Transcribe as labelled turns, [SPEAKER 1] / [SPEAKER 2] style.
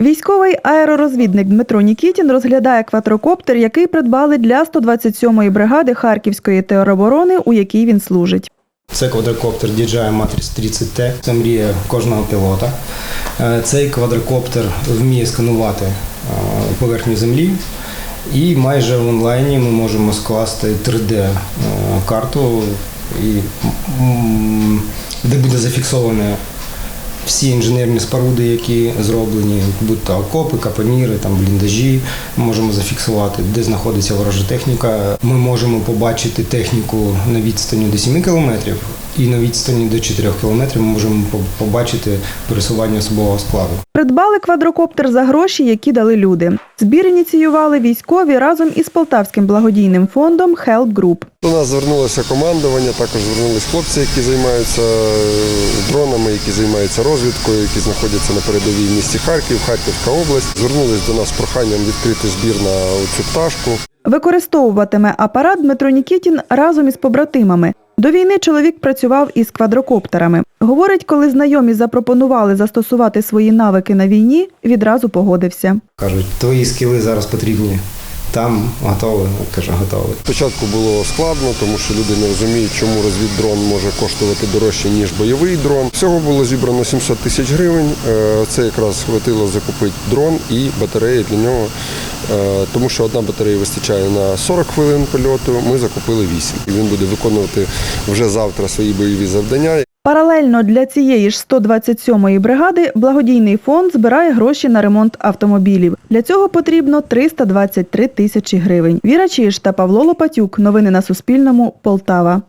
[SPEAKER 1] Військовий аеророзвідник Дмитро Нікітін розглядає квадрокоптер, який придбали для 127-ї бригади Харківської тероборони, у якій він служить.
[SPEAKER 2] Це квадрокоптер DJI Matrix 30T. Це мрія кожного пілота. Е, Цей квадрокоптер вміє сканувати е, поверхню землі. І майже в онлайні ми можемо скласти 3D-карту, де буде зафіксоване всі інженерні споруди, які зроблені, будь то окопи, капоніри, там бліндажі, ми можемо зафіксувати, де знаходиться ворожа техніка. Ми можемо побачити техніку на відстані до 7 кілометрів, і на відстані до 4 кілометрів ми можемо побачити пересування особового складу.
[SPEAKER 1] Придбали квадрокоптер за гроші, які дали люди. Збір ініціювали військові разом із Полтавським благодійним фондом Help Group.
[SPEAKER 3] До нас звернулося командування, також звернулись хлопці, які займаються е, дронами, які займаються розвідкою, які знаходяться на передовій місті Харків, Харківська область. Звернулись до нас з проханням відкрити збір на цю пташку.
[SPEAKER 1] Використовуватиме апарат Дмитро Нікітін разом із побратимами. До війни чоловік працював із квадрокоптерами. Говорить, коли знайомі запропонували застосувати свої навики на війні, відразу погодився.
[SPEAKER 2] Кажуть, твої скіли зараз потрібні. Там готові, каже, готові.
[SPEAKER 3] Спочатку було складно, тому що люди не розуміють, чому розвіддрон може коштувати дорожче, ніж бойовий дрон. Всього було зібрано 700 тисяч гривень. Е, Це якраз хватило закупити дрон і батареї для нього. Е, Тому що одна батарея вистачає на 40 хвилин польоту. Ми закупили 8. І він буде виконувати вже завтра свої бойові завдання.
[SPEAKER 1] Паралельно для цієї ж 127-ї бригади благодійний фонд збирає гроші на ремонт автомобілів. Для цього потрібно 323 тисячі гривень. Віра Чиш та Павло Лопатюк. Новини на Суспільному. Полтава.